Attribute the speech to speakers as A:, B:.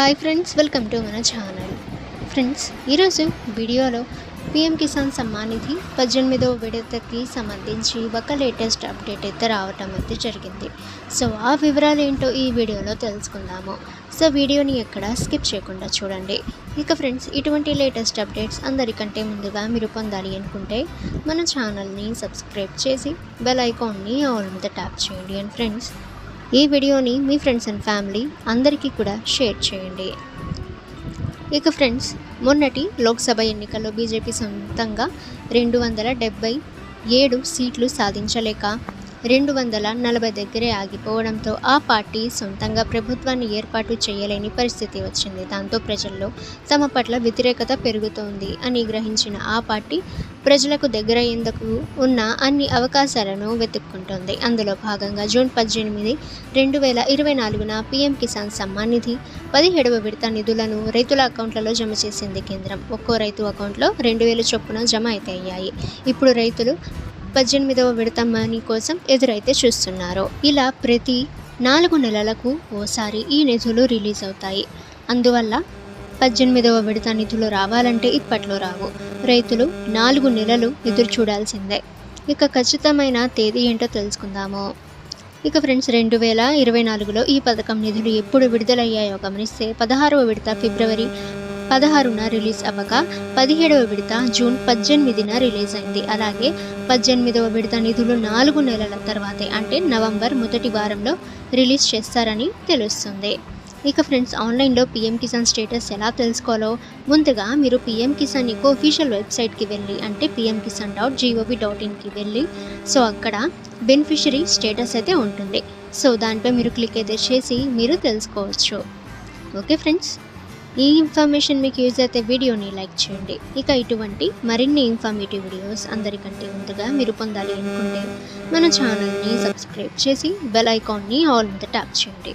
A: Hi friends welcome to మన channel friends ఈరోజు వీడియోలో పిఎం కిసాన్ సమ్మాన్ నిధి పద్దెనిమిదవ విడతకి సంబంధించి ఒక లేటెస్ట్ అప్డేట్ అయితే రావటం అయితే జరిగింది. సో ఆ వివరాలు ఏంటో ఈ వీడియోలో తెలుసుకుందాము. సో వీడియోని ఎక్కడ స్కిప్ చేయకుండా చూడండి. ఇక ఫ్రెండ్స్ ఇటువంటి లేటెస్ట్ అప్డేట్స్ అందరికంటే ముందుగా మీరు పొందాలి అనుకుంటే మన ఛానల్ని సబ్స్క్రైబ్ చేసి బెల్ ఐకాన్ని ఆల్ మీద ట్యాప్ చేయండి. అండ్ ఫ్రెండ్స్ ఈ వీడియోని మీ ఫ్రెండ్స్ అండ్ ఫ్యామిలీ అందరికీ కూడా షేర్ చేయండి. ఇక ఫ్రెండ్స్ మొన్నటి లోక్సభ ఎన్నికల్లో బీజేపీ సొంతంగా రెండు వందల డెబ్బై ఏడు సీట్లు సాధించలేక రెండు వందల నలభై దగ్గరే ఆగిపోవడంతో ఆ పార్టీ సొంతంగా ప్రభుత్వాన్ని ఏర్పాటు చేయలేని పరిస్థితి వచ్చింది. దాంతో ప్రజల్లో తమ పట్ల వ్యతిరేకత పెరుగుతోంది అని గ్రహించిన ఆ పార్టీ ప్రజలకు దగ్గరయ్యేందుకు ఉన్న అన్ని అవకాశాలను వెతుక్కుంటోంది. అందులో భాగంగా జూన్ పద్దెనిమిది రెండు వేల ఇరవై నాలుగున పీఎం కిసాన్ సమ్మాన్ నిధి పదిహేడవ విడత నిధులను రైతుల అకౌంట్లలో జమ చేసింది కేంద్రం. ఒక్కో రైతు అకౌంట్లో రెండు వేల చొప్పున జమ అయితే అయ్యాయి. ఇప్పుడు రైతులు పద్దెనిమిదవ విడత మనీ కోసం ఎదురైతే చూస్తున్నారు. ఇలా ప్రతి నాలుగు నెలలకు ఓసారి ఈ నిధులు రిలీజ్ అవుతాయి. అందువల్ల పద్దెనిమిదవ విడత నిధులు రావాలంటే ఇప్పట్లో రావు. రైతులు నాలుగు నెలలు ఎదురు చూడాల్సిందే ఇక ఖచ్చితమైన తేదీ ఏంటో తెలుసుకుందాము. ఇక ఫ్రెండ్స్ రెండు వేల ఇరవై నాలుగులో ఈ పథకం నిధులు ఎప్పుడు విడుదలయ్యాయో గమనిస్తే పదహారవ విడత ఫిబ్రవరి పదహారున రిలీజ్ అవ్వగా పదిహేడవ విడత జూన్ పద్దెనిమిదిన రిలీజ్ అయింది. అలాగే పద్దెనిమిదవ విడత నిధులు నాలుగు నెలల తర్వాతే అంటే నవంబర్ మొదటి వారంలో రిలీజ్ చేస్తారని తెలుస్తుంది. ఇక ఫ్రెండ్స్ ఆన్లైన్లో పిఎం కిసాన్ స్టేటస్ ఎలా తెలుసుకోవాలో ముందుగా మీరు పిఎం కిసాన్ యొక్క ఒఫీషియల్ వెబ్సైట్కి వెళ్ళి అంటే PM Kisan dot G O V dot ఇన్కి వెళ్ళి సో అక్కడ బెనిఫిషరీ స్టేటస్ అయితే ఉంటుంది. సో దానిపై మీరు క్లిక్ అయితే చేసి మీరు తెలుసుకోవచ్చు. ఓకే ఫ్రెండ్స్ ఈ ఇన్ఫర్మేషన్ మీకు యూజ్ అయితే వీడియోని లైక్ చేయండి. ఇక ఇటువంటి మరిన్ని ఇన్ఫర్మేటివ్ వీడియోస్ అందరికంటే ముందుగా మీరు పొందాలి అనుకుంటే మన ఛానల్ని సబ్స్క్రైబ్ చేసి బెల్ ఐకాన్ని ఆల్ మీద ట్యాప్ చేయండి.